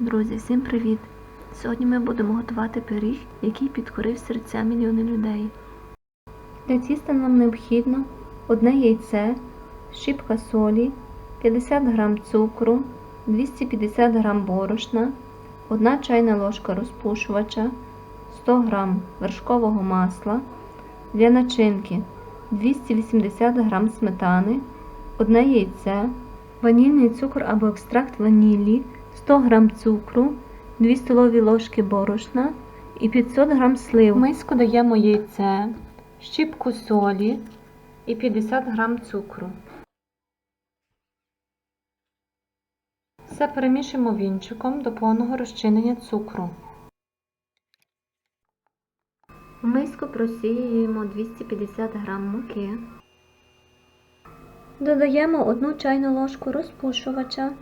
Друзі, всім привіт! Сьогодні ми будемо готувати пиріг, який підкорив серця мільйони людей. Для тіста нам необхідно одне яйце, щіпка солі, 50 г цукру, 250 г борошна, 1 чайна ложка розпушувача, 100 г вершкового масла, для начинки 280 г сметани, одне яйце, ванільний цукор або екстракт ванілі, 100 г цукру, 2 столові ложки борошна і 500 г слив. В миску даємо яйце, щіпку солі і 50 г цукру. Все перемішуємо вінчиком до повного розчинення цукру. В миску просіюємо 250 г муки. Додаємо 1 чайну ложку розпушувача.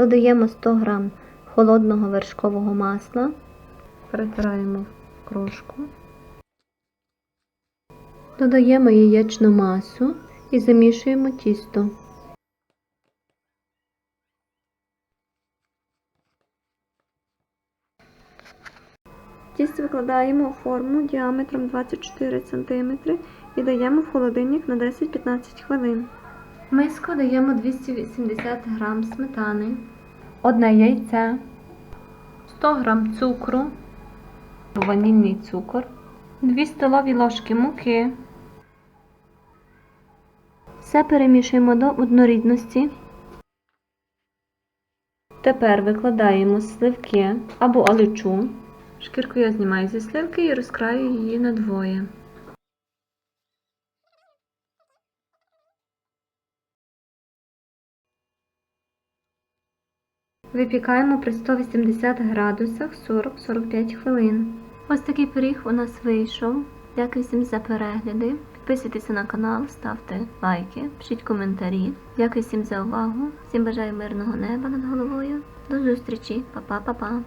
Додаємо 100 г холодного вершкового масла. Перетираємо крошку. Додаємо яєчну масу і замішуємо тісто. Тісто викладаємо у форму діаметром 24 см і даємо в холодильник на 10-15 хвилин. В миску даємо 280 г сметани, одне яйце, 100 г цукру, ванільний цукор, 2 столові ложки муки. Все перемішуємо до однорідності. Тепер викладаємо сливки або алечу. Шкірку я знімаю зі сливки і розкраю її на Випікаємо при 180 градусах 40-45 хвилин. Ось такий пиріг у нас вийшов. Дякую всім за перегляди. Підписуйтеся на канал, ставте лайки, пишіть коментарі. Дякую всім за увагу. Всім бажаю мирного неба над головою. До зустрічі, Па-па-па-па.